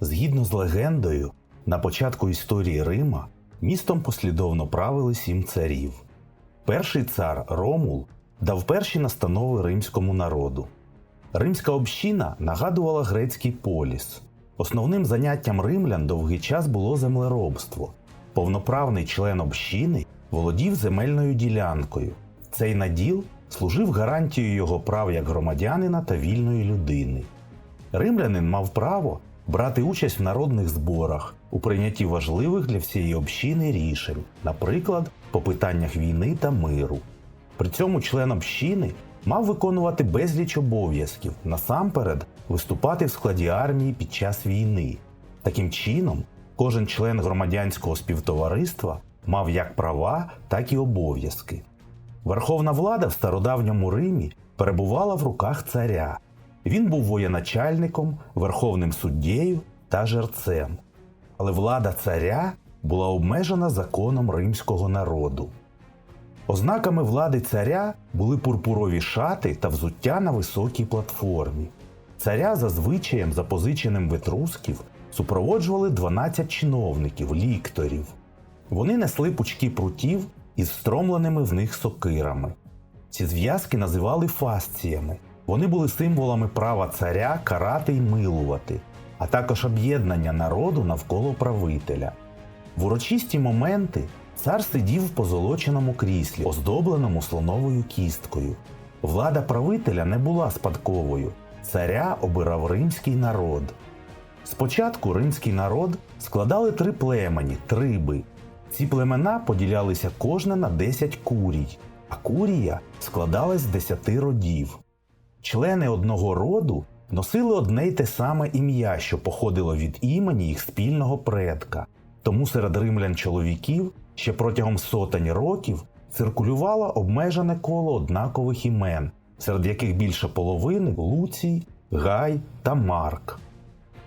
Згідно з легендою, на початку історії Рима містом послідовно правили сім царів. Перший цар Ромул дав перші настанови римському народу. Римська община нагадувала грецький поліс. Основним заняттям римлян довгий час було землеробство. Повноправний член общини володів земельною ділянкою. Цей наділ служив гарантією його прав як громадянина та вільної людини. Римлянин мав право брати участь в народних зборах у прийнятті важливих для всієї общини рішень, наприклад, по питаннях війни та миру. При цьому член общини мав виконувати безліч обов'язків, насамперед виступати в складі армії під час війни. Таким чином, кожен член громадянського співтовариства мав як права, так і обов'язки. Верховна влада в стародавньому Римі перебувала в руках царя. Він був воєначальником, верховним суддєю та жерцем. Але влада царя була обмежена законом римського народу. Ознаками влади царя були пурпурові шати та взуття на високій платформі. Царя за звичаєм, запозиченим в етрусків, супроводжували 12 чиновників, лікторів. Вони несли пучки прутів із встромленими в них сокирами. Ці зв'язки називали фасціями. Вони були символами права царя карати й милувати, а також об'єднання народу навколо правителя. В урочисті моменти цар сидів в позолоченому кріслі, оздобленому слоновою кісткою. Влада правителя не була спадковою, царя обирав римський народ. Спочатку римський народ складали три племені триби. Ці племена поділялися кожне на 10 курій, а курія складалась з 10 родів. Члени одного роду носили одне й те саме ім'я, що походило від імені їх спільного предка. Тому серед римлян чоловіків ще протягом сотень років циркулювало обмежене коло однакових імен, серед яких більше половини Луцій, Гай та Марк.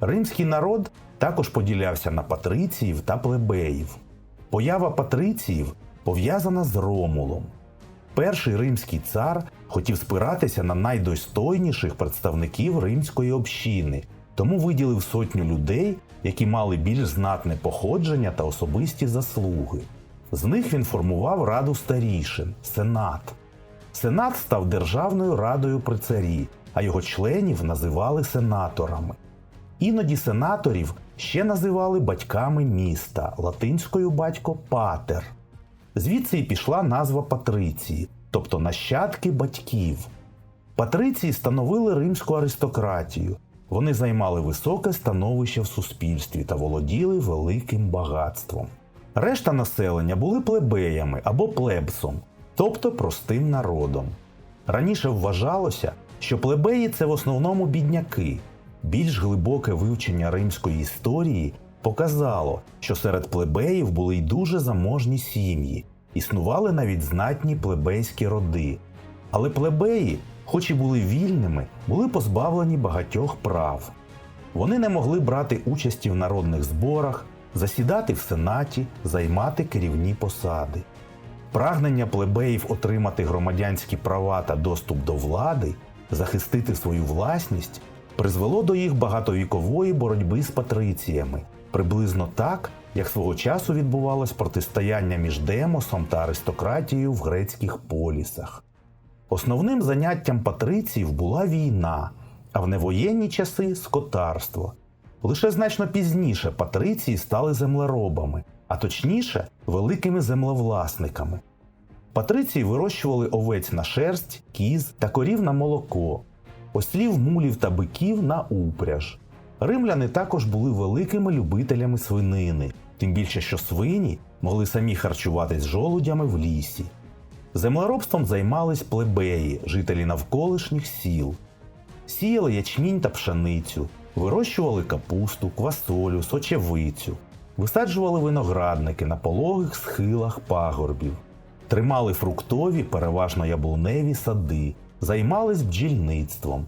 Римський народ також поділявся на патриціїв та плебеїв. Поява патриціїв пов'язана з Ромулом. Перший римський цар хотів спиратися на найдостойніших представників римської общини, тому виділив сотню людей, які мали більш знатне походження та особисті заслуги. З них він формував раду старішин сенат. Сенат став державною радою при царі, а його членів називали сенаторами. Іноді сенаторів ще називали батьками міста, латинською батько патер. Звідси і пішла назва патриції, тобто нащадки батьків. Патриції становили римську аристократію. Вони займали високе становище в суспільстві та володіли великим багатством. Решта населення були плебеями або плебсом, тобто простим народом. Раніше вважалося, що плебеї це в основному бідняки. Більш глибоке вивчення римської історії показало, що серед плебеїв були й дуже заможні сім'ї, існували навіть знатні плебейські роди. Але плебеї, хоч і були вільними, були позбавлені багатьох прав. Вони не могли брати участі в народних зборах, засідати в сенаті, займати керівні посади. Прагнення плебеїв отримати громадянські права та доступ до влади, захистити свою власність призвело до їх багатовікової боротьби з патриціями, приблизно так, як свого часу відбувалось протистояння між демосом та аристократією в грецьких полісах. Основним заняттям патриціїв була війна, а в невоєнні часи скотарство. Лише значно пізніше патриції стали землеробами, а точніше великими землевласниками. Патриції вирощували овець на шерсть, кіз та корів на молоко, ослів, мулів та биків на упряж. Римляни також були великими любителями свинини, тим більше, що свині могли самі харчуватись жолудями в лісі. Землеробством займались плебеї, жителі навколишніх сіл. Сіяли ячмінь та пшеницю, вирощували капусту, квасолю, сочевицю, висаджували виноградники на пологих схилах пагорбів, тримали фруктові, переважно яблуневі сади, займались бджільництвом.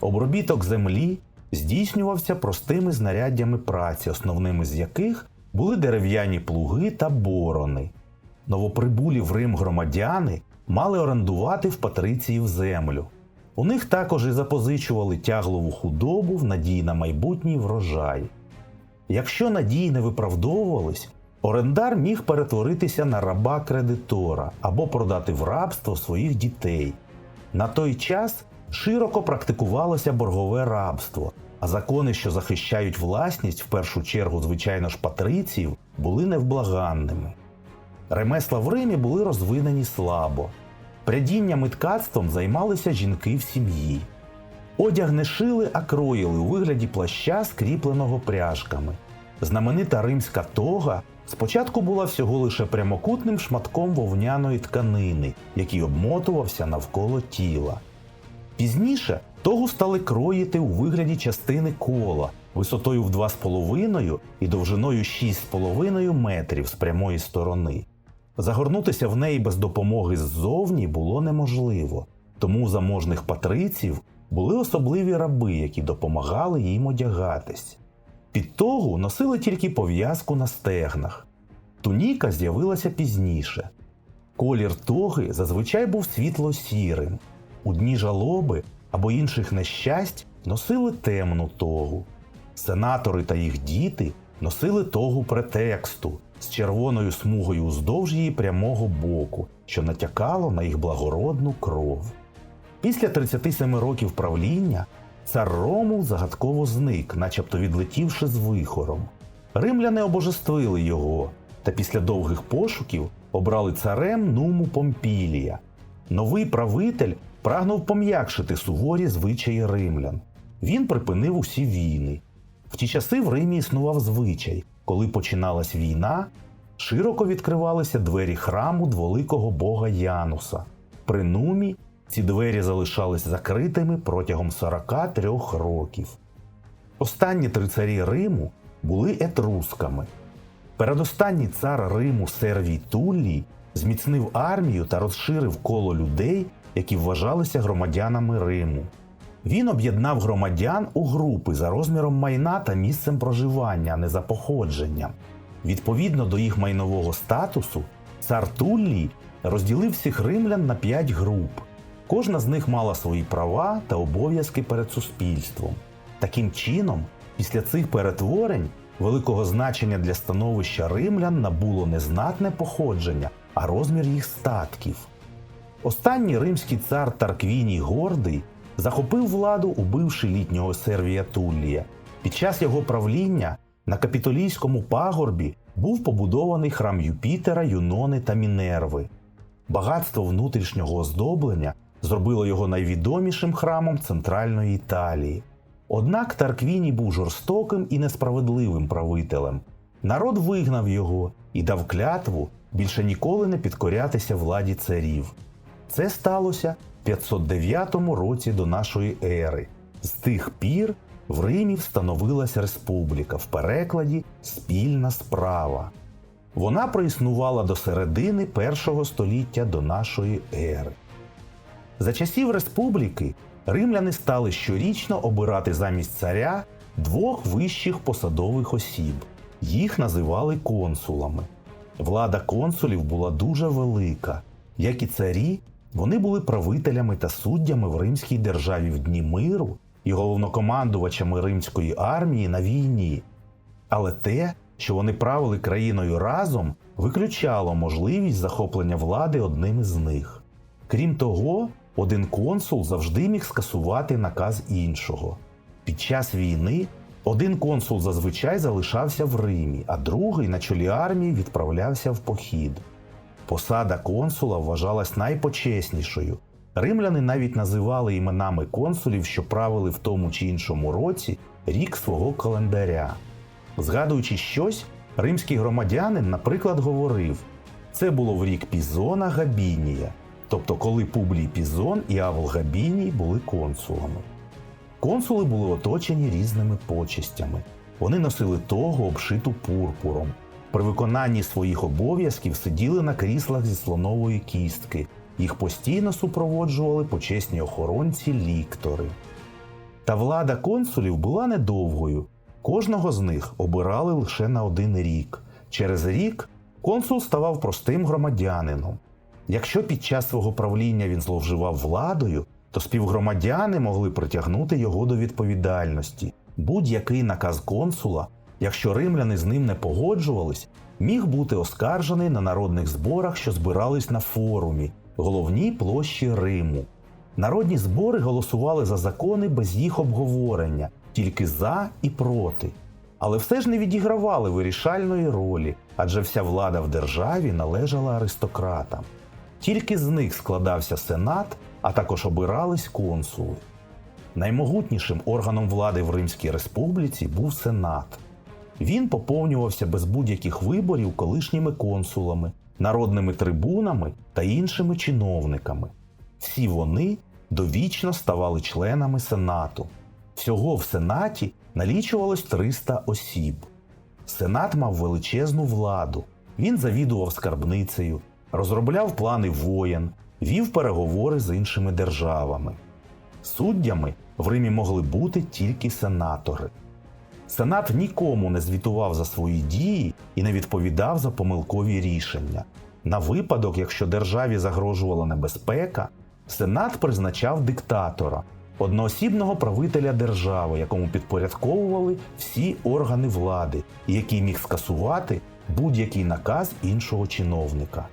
Обробіток землі здійснювався простими знаряддями праці, основними з яких були дерев'яні плуги та борони. Новоприбулі в Рим громадяни мали орендувати в патриціїв землю. У них також і запозичували тяглову худобу в надії на майбутній врожай. Якщо надії не виправдовувались, орендар міг перетворитися на раба кредитора або продати в рабство своїх дітей. На той час широко практикувалося боргове рабство, а закони, що захищають власність, в першу чергу, звичайно ж, патриців, були невблаганними. Ремесла в Римі були розвинені слабо. Прядінням і ткацтвом займалися жінки в сім'ї. Одяг не шили, а кроїли у вигляді плаща, скріпленого пряжками. Знаменита римська тога спочатку була всього лише прямокутним шматком вовняної тканини, який обмотувався навколо тіла. Пізніше тогу стали кроїти у вигляді частини кола висотою в 2,5 і довжиною 6,5 метрів з прямої сторони. Загорнутися в неї без допомоги ззовні було неможливо, тому у заможних патриців були особливі раби, які допомагали їм одягатись. Під тогу носили тільки пов'язку на стегнах. Туніка з'явилася пізніше. Колір тоги зазвичай був світло-сірим. У дні жалоби або інших нещасть носили темну тогу. Сенатори та їх діти носили тогу претексту з червоною смугою уздовж її прямого боку, що натякало на їх благородну кров. Після 37 років правління цар Ромул загадково зник, начебто відлетівши з вихором. Римляни обожествили його, та після довгих пошуків обрали царем Нуму Помпілія. Новий правитель прагнув пом'якшити суворі звичаї римлян. Він припинив усі війни. В ті часи в Римі існував звичай, коли починалась війна, широко відкривалися двері храму дволикого бога Януса. При Нумі ці двері залишались закритими протягом 43 років. Останні три царі Риму були етрусками. Передостанній цар Риму Сервій Туллій зміцнив армію та розширив коло людей, які вважалися громадянами Риму. Він об'єднав громадян у групи за розміром майна та місцем проживання, а не за походженням. Відповідно до їх майнового статусу, цар Туллій розділив всіх римлян на п'ять груп. Кожна з них мала свої права та обов'язки перед суспільством. Таким чином, після цих перетворень великого значення для становища римлян набуло не знатне походження, а розмір їх статків. Останній римський цар Тарквіній Гордий захопив владу, убивши літнього Сервія Туллія. Під час його правління на капітолійському пагорбі був побудований храм Юпітера, Юнони та Мінерви. Багатство внутрішнього оздоблення зробило його найвідомішим храмом центральної Італії. Однак Тарквіній був жорстоким і несправедливим правителем. Народ вигнав його і дав клятву більше ніколи не підкорятися владі царів. Це сталося в 509 році до нашої ери. З тих пір в Римі встановилась республіка в перекладі Спільна справа. Вона проіснувала до середини першого століття до нашої ери. За часів республіки римляни стали щорічно обирати замість царя двох вищих посадових осіб. Їх називали консулами. Влада консулів була дуже велика. Як і царі, вони були правителями та суддями в римській державі в дні миру і головнокомандувачами римської армії на війні. Але те, що вони правили країною разом, виключало можливість захоплення влади одним із них. Крім того, один консул завжди міг скасувати наказ іншого. Під час війни один консул зазвичай залишався в Римі, а другий на чолі армії відправлявся в похід. Посада консула вважалась найпочеснішою. Римляни навіть називали іменами консулів, що правили в тому чи іншому році рік свого календаря. Згадуючи щось, римський громадянин, наприклад, говорив: це було в рік Пізона Габінія, тобто коли Публій Пізон і Авл Габіній були консулами. Консули були оточені різними почестями. Вони носили того, обшиту пурпуром. При виконанні своїх обов'язків сиділи на кріслах зі слонової кістки. Їх постійно супроводжували почесні охоронці ліктори. Та влада консулів була недовгою. Кожного з них обирали лише на один рік. Через рік консул ставав простим громадянином. Якщо під час свого правління він зловживав владою, то співгромадяни могли притягнути його до відповідальності. Будь-який наказ консула, якщо римляни з ним не погоджувались, міг бути оскаржений на народних зборах, що збирались на форумі, головній площі Риму. Народні збори голосували за закони без їх обговорення, тільки за і проти. Але все ж не відігравали вирішальної ролі, адже вся влада в державі належала аристократам. Тільки з них складався сенат, а також обирались консули. Наймогутнішим органом влади в Римській республіці був сенат. Він поповнювався без будь-яких виборів колишніми консулами, народними трибунами та іншими чиновниками. Всі вони довічно ставали членами сенату. Всього в сенаті налічувалось 300 осіб. Сенат мав величезну владу. Він завідував скарбницею, розробляв плани воєн, вів переговори з іншими державами. Суддями в Римі могли бути тільки сенатори. Сенат нікому не звітував за свої дії і не відповідав за помилкові рішення. На випадок, якщо державі загрожувала небезпека, Сенат призначав диктатора, одноосібного правителя держави, якому підпорядковували всі органи влади, і який міг скасувати будь-який наказ іншого чиновника.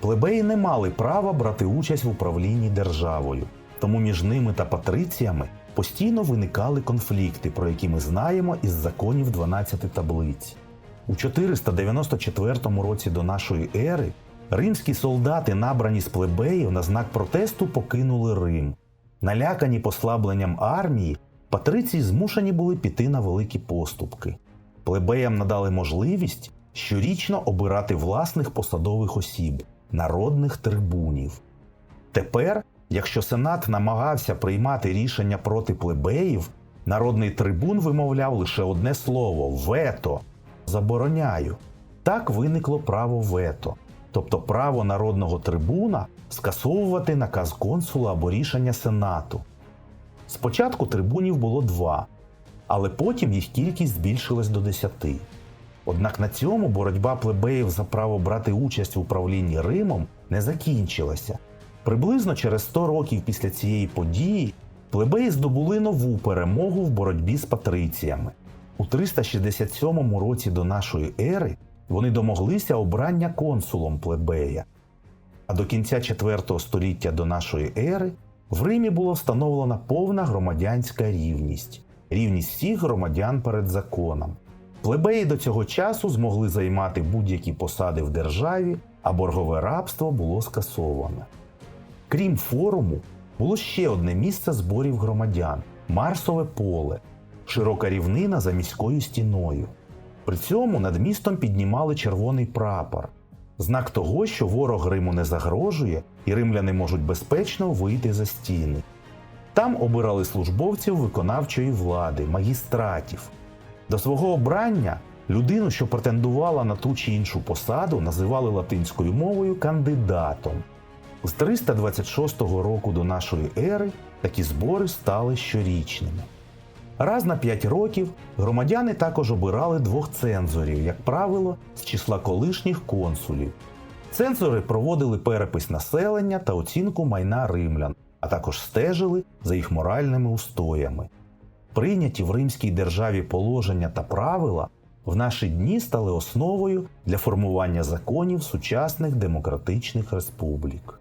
Плебеї не мали права брати участь в управлінні державою, тому між ними та патриціями постійно виникали конфлікти, про які ми знаємо із законів 12 таблиць. У 494 році до нашої ери римські солдати, набрані з плебеїв, на знак протесту покинули Рим. Налякані послабленням армії, патриції змушені були піти на великі поступки. Плебеям надали можливість щорічно обирати власних посадових осіб, народних трибунів. Тепер, якщо сенат намагався приймати рішення проти плебеїв, народний трибун вимовляв лише одне слово вето забороняю. Так виникло право вето, тобто право народного трибуна скасовувати наказ консула або рішення сенату. Спочатку трибунів було два, але потім їх кількість збільшилась до десяти. Однак на цьому боротьба плебеїв за право брати участь в управлінні Римом не закінчилася. Приблизно через 100 років після цієї події плебеї здобули нову перемогу в боротьбі з патриціями. У 367 році до нашої ери вони домоглися обрання консулом плебея. А до кінця 4 століття до нашої ери в Римі було встановлена повна громадянська рівність рівність всіх громадян перед законом. Плебеї до цього часу змогли займати будь-які посади в державі, а боргове рабство було скасоване. Крім форуму, було ще одне місце зборів громадян Марсове поле, широка рівнина за міською стіною. При цьому над містом піднімали червоний прапор, знак того, що ворог Риму не загрожує і римляни можуть безпечно вийти за стіни. Там обирали службовців виконавчої влади, магістратів. До свого обрання людину, що претендувала на ту чи іншу посаду, називали латинською мовою кандидатом. З 326 року до нашої ери такі збори стали щорічними. Раз на 5 років громадяни також обирали двох цензорів, як правило, з числа колишніх консулів. Цензори проводили перепис населення та оцінку майна римлян, а також стежили за їх моральними устоями. Прийняті в римській державі положення та правила в наші дні стали основою для формування законів сучасних демократичних республік.